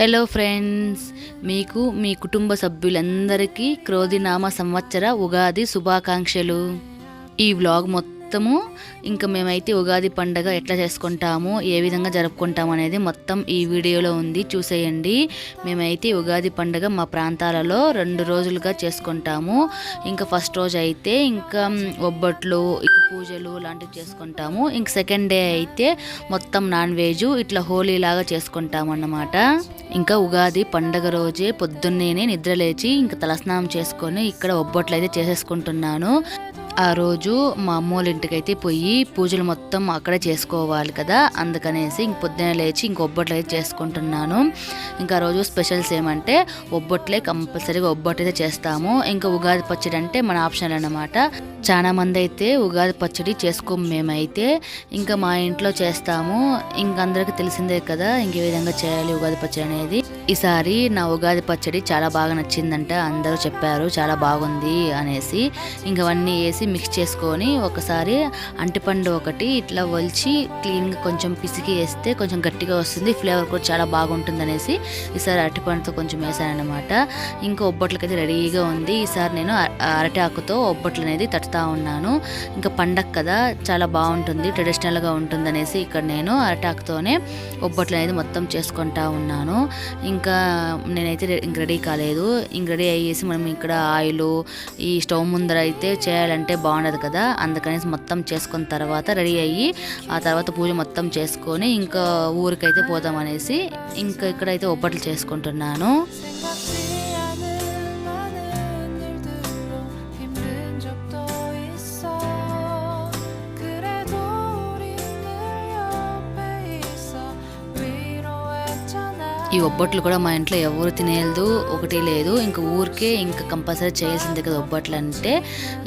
Hello friends మీకు మీ కుటుంబ సభ్యులందరికీ క్రోధినామ సంవత్సర ఉగాది శుభాకాంక్షలు. ఈ వ్లాగ్ మొత్తం మొత్తము. ఇంకా మేమైతే ఉగాది పండగ ఎట్లా చేసుకుంటాము ఏ విధంగా జరుపుకుంటాము అనేది మొత్తం ఈ వీడియోలో ఉంది. చూసేయండి. మేమైతే ఉగాది పండగ మా ప్రాంతాలలో రెండు రోజులుగా చేసుకుంటాము. ఇంకా ఫస్ట్ రోజు అయితే ఇంకా ఒబ్బట్లు ఇక పూజలు లాంటివి చేసుకుంటాము. ఇంక సెకండ్ డే అయితే మొత్తం నాన్ వెజ్ ఇట్లా హోలీ లాగా చేసుకుంటాం అన్నమాట. ఇంకా ఉగాది పండగ రోజే పొద్దున్నేనే నిద్రలేచి ఇంకా తలస్నానం చేసుకొని ఇక్కడ ఒబ్బట్లు అయితే చేసేసుకుంటున్నాను. ఆ రోజు మా అమ్మోళ్ళ ఇంటికైతే పోయి పూజలు మొత్తం అక్కడే చేసుకోవాలి కదా అందుకనేసి ఇంక పొద్దున లేచి ఇంక ఒబ్బట్లు అయితే చేసుకుంటున్నాను. ఇంకా రోజు స్పెషల్స్ ఏమంటే ఒబ్బట్లే కంపల్సరీగా ఒబ్బట్లు అయితే చేస్తాము. ఇంకా ఉగాది పచ్చడి అంటే మన ఆప్షన్ అన్నమాట. చాలా మంది అయితే ఉగాది పచ్చడి చేసుకోము మేమైతే. ఇంకా మా ఇంట్లో చేస్తాము. ఇంక అందరికి తెలిసిందే కదా ఇంకే విధంగా చేయాలి ఉగాది పచ్చడి అనేది. ఈసారి నా ఉగాది పచ్చడి చాలా బాగా నచ్చిందంట అందరూ చెప్పారు చాలా బాగుంది అనేసి. ఇంకవన్నీ వేసి మిక్స్ చేసుకొని ఒకసారి అంటిపండు ఒకటి ఇట్లా ఒలిచి క్లీన్గా కొంచెం పిసికి వేస్తే కొంచెం గట్టిగా వస్తుంది ఫ్లేవర్ కూడా చాలా బాగుంటుంది అనేసి ఈసారి అరటిపండుతో కొంచెం వేసాను అనమాట ఇంకా ఒబ్బట్లకైతే రెడీగా ఉంది. ఈసారి నేను అరటాకుతో అరటి ఆకుతో ఒబ్బట్లు అనేది తట్టుతా ఉన్నాను. ఇంకా పండగ కదా చాలా బాగుంటుంది ట్రెడిషనల్గా ఉంటుంది అనేసి ఇక్కడ నేను అరటాకుతోనే ఒబ్బట్లు అనేది మొత్తం చేసుకుంటా ఉన్నాను. ఇంకా నేనైతే ఇంక రెడీ కాలేదు. ఇంక రెడీ అయ్యేసి మనం ఇక్కడ ఆయిల్ ఈ స్టవ్ ముందర అయితే చేయాలంటే బాగుండదు కదా. అందుకనేసి మొత్తం చేసుకున్న తర్వాత రెడీ అయ్యి ఆ తర్వాత పూజ మొత్తం చేసుకొని ఇంకా ఊరికైతే పోదాం అనేసి ఇంకా ఇక్కడైతే ఒప్పట్లు చేసుకుంటున్నాను. ఈ ఒబ్బట్లు కూడా మా ఇంట్లో ఎవరు తినేయలేదు ఒకటి లేదు. ఇంకా ఊరికే ఇంకా కంపల్సరీ చేయాల్సిందే కదా ఒబ్బట్లు అంటే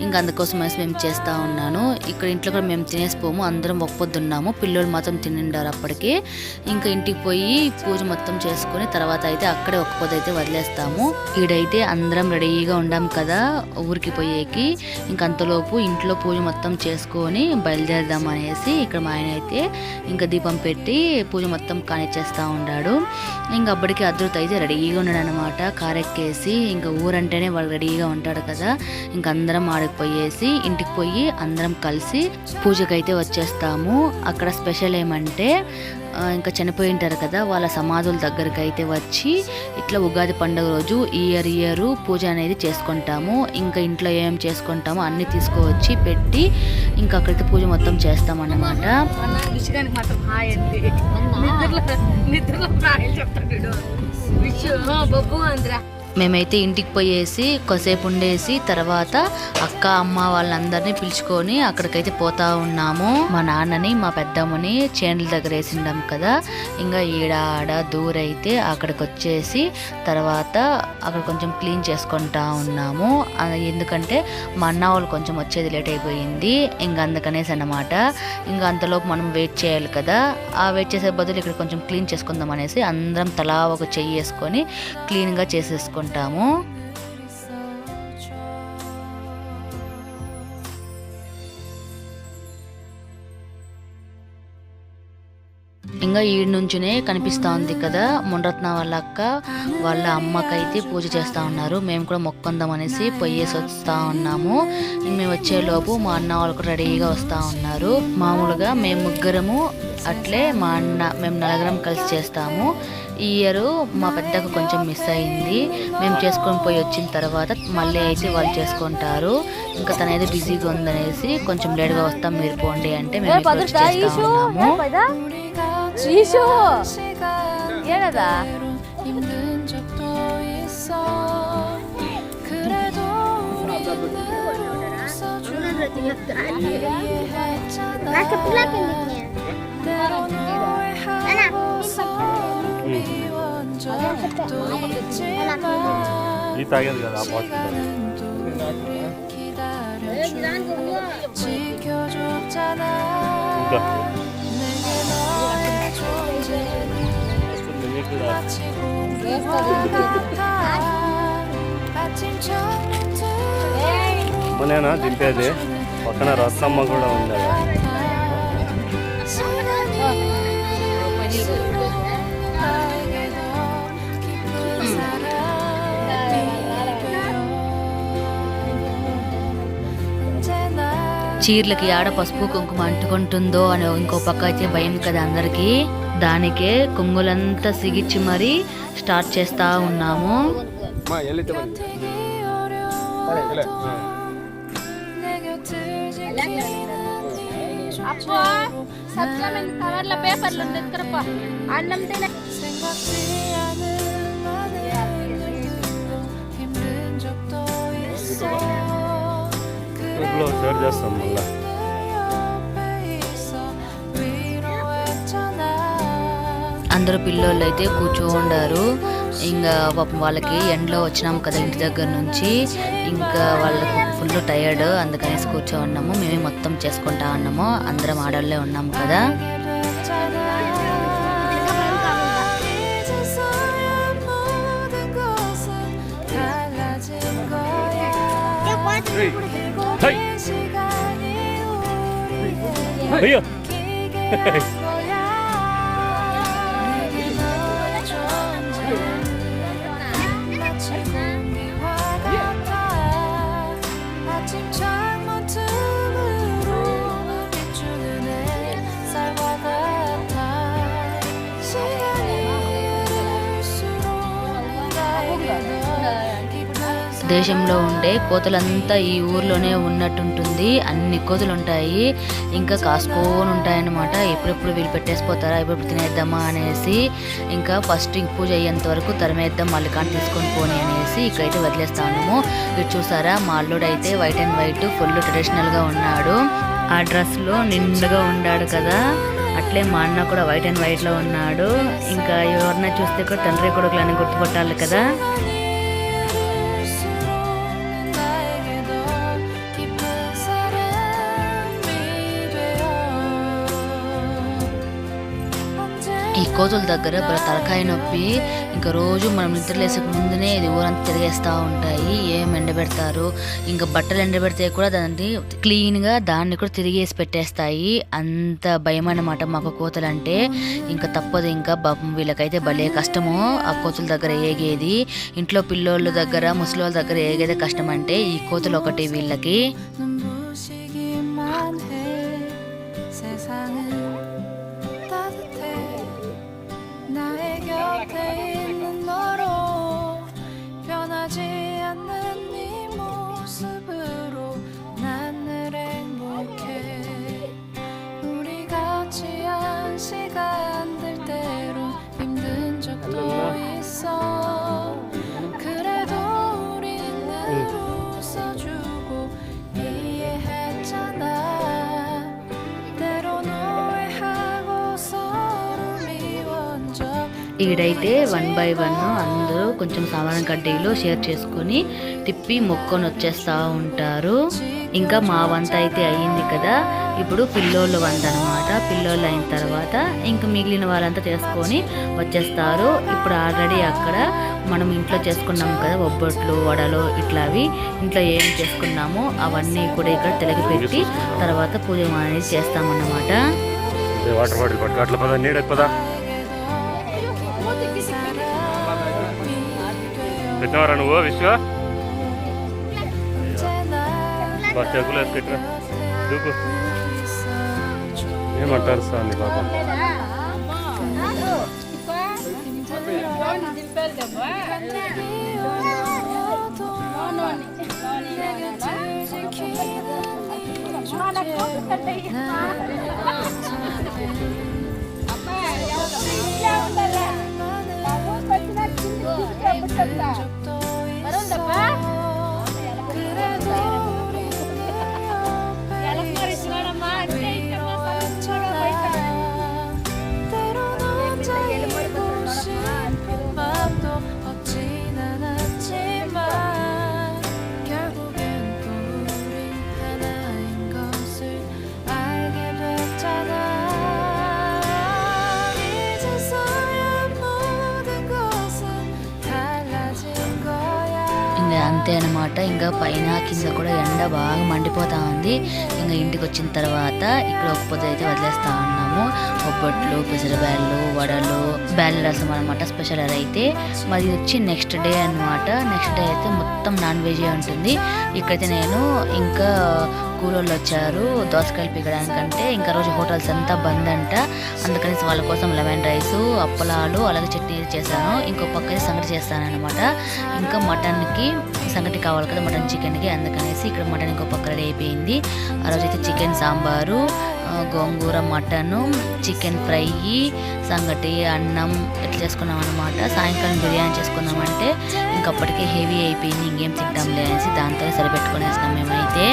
ఇంకా అందుకోసం అనేసి మేము చేస్తూ ఉన్నాను. ఇక్కడ ఇంట్లో కూడా మేము తినేసిపోము అందరం ఒప్పొద్దున్నాము. పిల్లలు మాత్రం తినిండారు అప్పటికి. ఇంకా ఇంటికి పోయి పూజ మొత్తం చేసుకొని తర్వాత అయితే అక్కడే ఒక్క పొద్దు అయితే వదిలేస్తాము. ఈడైతే అందరం రెడీగా ఉండాం కదా ఊరికి పోయేకి. ఇంక అంతలోపు ఇంట్లో పూజ మొత్తం చేసుకొని బయలుదేరదాం అనేసి ఇక్కడ మా ఆయన అయితే ఇంకా దీపం పెట్టి పూజ మొత్తం కానిచ్చేస్తూ ఉన్నాడు ఇంకా అప్పటికి అదృత అయితే రెడీగా ఉన్నాడు అనమాట కారెక్కేసి ఇంకా ఊరంటేనే వాళ్ళు రెడీగా ఉంటాడు కదా. ఇంకా అందరం ఆడికి పోయేసి ఇంటికి పోయి అందరం కలిసి పూజకైతే వచ్చేస్తాము. అక్కడ స్పెషల్ ఏమంటే ఇంకా చనిపోయి ఉంటారు కదా వాళ్ళ సమాధుల దగ్గరికి అయితే వచ్చి ఇట్లా ఉగాది పండుగ రోజు ఇయర్ ఇయర్ పూజ అనేది చేసుకుంటాము. ఇంకా ఇంట్లో ఏం చేసుకుంటామో అన్ని తీసుకువచ్చి పెట్టి ఇంకా అక్కడైతే పూజ మొత్తం చేస్తామన్నమాట. అన్న విషయానికి మాత్రం హాయ్ అండి. నిద్రలో నిద్రలో హాయ్ చెప్తాడు విష్ బొబ్బు అందరా మేమైతే ఇంటికి పోయేసి కొసేపు ఉండేసి తర్వాత అక్క అమ్మ వాళ్ళందరినీ పిలుచుకొని అక్కడికైతే పోతా ఉన్నాము. మా నాన్నని మా పెద్దమ్మని చేనుల దగ్గర వేసిండాం కదా. ఇంకా ఈడ ఆడ దూరైతే అక్కడికి వచ్చేసి తర్వాత అక్కడ కొంచెం క్లీన్ చేసుకుంటా ఉన్నాము. ఎందుకంటే మా అన్న వాళ్ళు కొంచెం వచ్చేది లేట్ అయిపోయింది. ఇంకా అందుకనేసి అనమాట ఇంకా అంతలోపు మనం వెయిట్ చేయాలి కదా. ఆ వెయిట్ చేసే బదులు ఇక్కడ కొంచెం క్లీన్ చేసుకుందాం అనేసి అందరం తలా ఒక చెయ్యి వేసుకొని క్లీన్గా చేసేసుకుంటాము ఇంకా ఈ నుంచినే కనిపిస్తా ఉంది కదా. మునరత్న వాళ్ళ అక్క వాళ్ళ అమ్మకైతే పూజ చేస్తా ఉన్నారు. మేము కూడా మొక్కుందాం అనేసి పొయ్యేసి వస్తా ఉన్నాము. మేము వచ్చేలోపు మా అన్న వాళ్ళు కూడా రెడీగా వస్తా ఉన్నారు. మామూలుగా మేము ముగ్గురము అట్లే మా అన్న మేము నలుగురం కలిసి చేస్తాము. ఈ ఇయర్ మా పెద్దకు కొంచెం మిస్ అయింది. మేము చేసుకొని పోయి వచ్చిన తర్వాత మళ్ళీ అయితే వాళ్ళు చేసుకుంటారు. ఇంకా తనైతే బిజీగా ఉందనేసి కొంచెం లేట్గా వస్తాం మీరు పోండి అంటే మేము 지쇼 미안하다 나그 플라핀 느낌이야 하나 이따 해야 되잖아 아빠 지켜줬잖아 మనేనా దింపేది? పక్కన రసమ్మ కూడా ఉంది? చీర్లకి ఆడ పసుపు కుంకుమ అంటుకుంటుందో అని ఇంకో పక్క అయితే భయం కదా అందరికీ. దానికే కొంగులంతా సిగిచ్చి మరీ స్టార్ట్ చేస్తా ఉన్నాము. గ్రూప్లో షేర్ చేస్తాం మళ్ళా అందరూ పిల్లోళ్ళు అయితే కూర్చోండారు ఇంకా పాపం వాళ్ళకి ఎండలో వచ్చినాం కదా ఇంటి దగ్గర నుంచి. ఇంకా వాళ్ళకు ఫుల్ టయర్డ్ అందుకనేసి కూర్చో ఉన్నాము మేమే మొత్తం చేసుకుంటా ఉన్నాము. అందరం ఆడోళ్ళే ఉన్నాము కదా. Hey. 네. 하이! 하이! దేశంలో ఉండే కోతులంతా ఈ ఊర్లోనే ఉన్నట్టుంటుంది. అన్ని కోతులు ఉంటాయి ఇంకా కాసుకొని ఉంటాయన్నమాట ఎప్పుడెప్పుడు వీళ్ళు పెట్టేసిపోతారా? ఎప్పుడెప్పుడు తినేద్దామా అనేసి ఇంకా ఫస్ట్ పూజ అయ్యేంత వరకు తరిమేద్దాం మళ్ళీ కానీ తీసుకొని పోని అనేసి ఇక్కడైతే వదిలేస్తా ఉన్నాము. మీరు చూసారా? మా అల్లుడు అయితే వైట్ అండ్ వైట్ ఫుల్ ట్రెడిషనల్గా ఉన్నాడు. ఆ డ్రెస్లో నిండుగా ఉన్నాడు కదా. అట్లే మా అన్న కూడా వైట్ అండ్ వైట్లో ఉన్నాడు. ఇంకా ఎవరన్నా చూస్తే కూడా తండ్రి కొడుకులని గుర్తుపట్టాలి కదా. కోతుల దగ్గర తలకాయ నొప్పి. ఇంకా రోజు మనం నిద్రలేసే ముందునే ఇది ఊరంతా తిరిగేస్తూ ఉంటాయి. ఏం ఎండబెడతారు? ఇంకా బట్టలు ఎండబెడితే కూడా దాన్ని క్లీన్గా దాన్ని కూడా తిరిగేసి పెట్టేస్తాయి. అంత భయం అన్నమాట మాకు కోతలు అంటే ఇంకా తప్పదు ఇంకా వీళ్ళకైతే భలే కష్టము. ఆ కోతుల దగ్గర ఏగేది. ఇంట్లో పిల్లోళ్ళ దగ్గర ముసలోళ్ళ దగ్గర ఏగేది కష్టం అంటే ఈ కోతులు ఒకటి వీళ్ళకి. birthday. ఈడైతే వన్ బై వన్ అందరూ కొంచెం సామాన్ కడ్డీలు షేర్ చేసుకొని తిప్పి మొక్కొని వచ్చేస్తా ఉంటారు. ఇంకా మా వంత అయితే అయ్యింది కదా. ఇప్పుడు పిల్లోళ్ళ వంత అనమాట పిల్లోళ్ళు అయిన తర్వాత ఇంకా మిగిలిన వాళ్ళంతా చేసుకొని వచ్చేస్తారు. ఇప్పుడు ఆల్రెడీ అక్కడ మనం ఇంట్లో చేసుకున్నాం కదా ఒబ్బొట్లు వడలు ఇట్లావి. ఇంట్లో ఏం చేసుకున్నామో అవన్నీ కూడా ఇక్కడ తెలిగిపెట్టి తర్వాత పూజ అనేది చేస్తామన్నమాట. వాటర్ బాటిల్ పట్టుకు అట్లా పదా నీడకు పదా. పెట్టినవారా నువ్వు విశ్వ చెక్కులు వేసి పెట్టినా దూకు. ఏమంటారు సార్ బాబా? 감 사. ఇంకా పైన కింద కూడా ఎండ బాగా మండిపోతా ఉంది ఇంకా ఇంటికి వచ్చిన తర్వాత ఇక్కడ ఒక పొద్దు అయితే వదిలేస్తా ఉన్నాము. చేసుకున్నాము బొబ్బట్లు పెసరబ్యాళ్ళు వడలు బ్యాళ్ళ రసం అనమాట స్పెషల్ అయితే. మరి వచ్చి నెక్స్ట్ డే అన్నమాట. నెక్స్ట్ డే అయితే మొత్తం నాన్ వెజ్ ఉంటుంది. ఇక్కడైతే నేను ఇంకా కూలోళ్ళు వచ్చారు దోసకాయలు పీకడానికంటే. ఇంకా రోజు హోటల్స్ అంతా బంద్ అంట. అందుకని వాళ్ళ కోసం లెమన్ రైస్ అప్పలాలు అలాగే చట్నీ చేశాను. ఇంకో పక్కనే సంగతి చేస్తాను అనమాట ఇంకా మటన్కి సంగటి కావాలి కదా మటన్ చికెన్కి. అందుకనేసి ఇక్కడ మటన్ ఇంకో పక్క రెడీ అయిపోయింది. ఆ రోజైతే చికెన్ సాంబారు గోంగూర మటను చికెన్ ఫ్రై సంగటి అన్నం ఇట్లా చేసుకున్నాం అనమాట సాయంకాలం బిర్యానీ చేసుకున్నామంటే ఇంకప్పటికీ హెవీ అయిపోయింది ఇంకేం తింటాం అనేసి దాంతో సరిపెట్టుకునేస్తాం మేమైతే.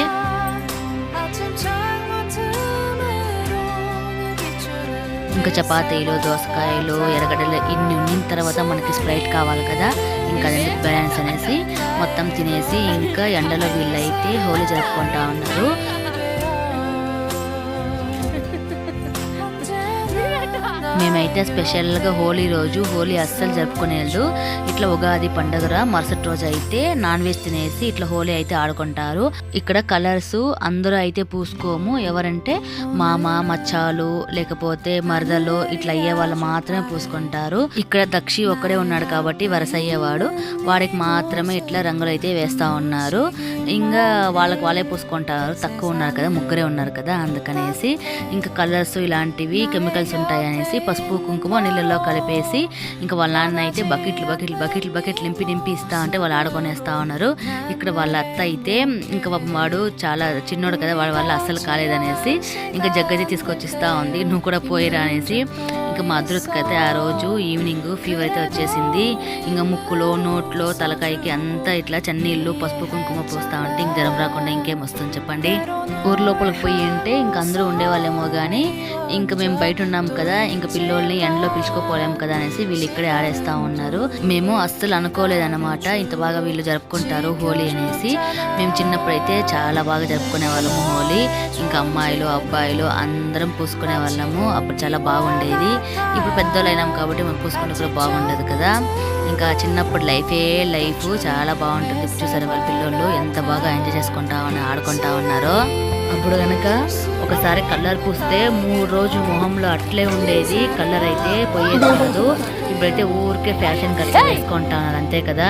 ఇంకా చపాతీలు దోసకాయలు ఎర్రగడ్డలు ఇన్ని ఉన్న తర్వాత మనకి స్ప్రైట్ కావాలి కదా ఇంకా బ్యాలెన్స్ అనేసి తినేసి ఇంకా ఎండలో వీళ్ళైతే హోలీ జరుపుకుంటా ఉన్నారు. మేమైతే స్పెషల్గా హోలీ రోజు హోలీ అస్సలు జరుపుకునేళ్ళు ఇట్లా ఉగాది పండుగ మరుసటి రోజు అయితే నాన్ వెజ్ తినేసి ఇట్లా హోలీ అయితే ఆడుకుంటారు. ఇక్కడ కలర్స్ అందరూ అయితే పూసుకోము. ఎవరంటే మామ మచ్చాలు లేకపోతే మరదలు ఇట్లా అయ్యే వాళ్ళు మాత్రమే పూసుకుంటారు. ఇక్కడ దక్షి ఒక్కడే ఉన్నాడు కాబట్టి వరస అయ్యేవాడు. వాడికి మాత్రమే ఇట్లా రంగులు అయితే వేస్తా ఉన్నారు. ఇంకా వాళ్ళకి వాళ్ళే పూసుకుంటారు. తక్కువ ఉన్నారు కదా ముగ్గురే ఉన్నారు కదా అందుకనేసి. ఇంకా కలర్స్ ఇలాంటివి కెమికల్స్ ఉంటాయి అనేసి పసుపు కుంకుమ నీళ్ళల్లో కలిపేసి ఇంకా వాళ్ళ నాన్న అయితే బకెట్లు బకెట్లు బకెట్లు బకెట్లు నింపి నింపి ఇస్తా అంటే వాళ్ళు ఆడుకొనేస్తా ఉన్నారు. ఇక్కడ వాళ్ళ అత్త అయితే ఇంకా పాపం వాడు చాలా చిన్నోడు కదా వాడి వల్ల అస్సలు కాలేదనేసి ఇంకా జగ్గైతే తీసుకొచ్చి ఇస్తా ఉంది. నువ్వు కూడా పోయిరా అనేసి ఇంకా మా అదృష్టికి అయితే ఆ రోజు ఈవినింగ్ ఫీవర్ అయితే వచ్చేసింది. ఇంకా ముక్కులో నోట్లో తలకాయకి అంతా ఇట్లా చన్నీళ్ళు పసుపు కుంకుమ పూస్తా ఉంటే ఇంక జ్వరం రాకుండా ఇంకేం వస్తుంది చెప్పండి. ఊరు లోపలికి పోయి ఉంటే ఇంక అందరూ ఉండేవాళ్ళేమో కానీ ఇంకా మేము బయట ఉన్నాం కదా ఇంకా పిల్లోల్ని ఎండలో పిలుచుకోపోలేం కదా అనేసి వీళ్ళు ఇక్కడే ఆడేస్తా ఉన్నారు. మేము అస్సలు అనుకోలేదన్నమాట ఇంత బాగా వీళ్ళు జరుపుకుంటారు హోలీ అనేసి. మేము చిన్నప్పుడైతే చాలా బాగా జరుపుకునే వాళ్ళము హోలీ. ఇంకా అమ్మాయిలు అబ్బాయిలు అందరం పూసుకునే వాళ్ళము అప్పుడు చాలా బాగుండేది. ఇప్పుడు పెద్దోళ్ళు అయినాం కాబట్టి మనం పూసుకుంటే కూడా బాగుండదు కదా. ఇంకా చిన్నప్పుడు లైఫే లైఫ్ చాలా బాగుంటుంది. ఇప్పుడు చూసారు వాళ్ళ పిల్లోళ్ళు ఎంత బాగా ఎంజాయ్ చేసుకుంటా ఉన్నా ఆడుకుంటా ఉన్నారో. అప్పుడు కనుక ఒకసారి కలర్ పూస్తే మూడు రోజులు మొహంలో అట్లే ఉండేది. కలర్ అయితే పోయేది కాదు. ఇప్పుడైతే ఊరికే ఫ్యాషన్ కట్ వేసుకుంటా ఉన్నారు అంతే కదా.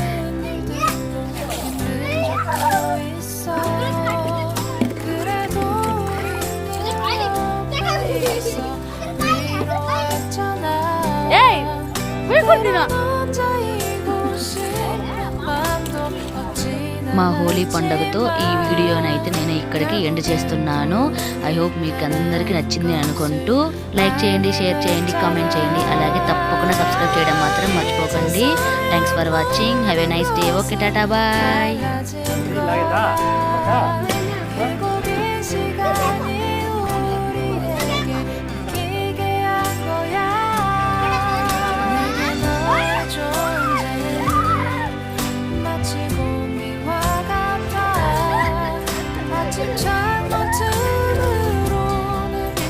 మా హోలీ పండుగతో ఈ వీడియోని అయితే నేను ఇక్కడికి ఎండ్ చేస్తున్నాను. ఐ హోప్ మీకు అందరికీ నచ్చింది అనుకుంటూ లైక్ చేయండి షేర్ చేయండి కామెంట్ చేయండి. అలాగే తప్పకుండా సబ్స్క్రైబ్ చేయడం మాత్రం మర్చిపోకండి. Thanks for watching have a nice day okay tata bye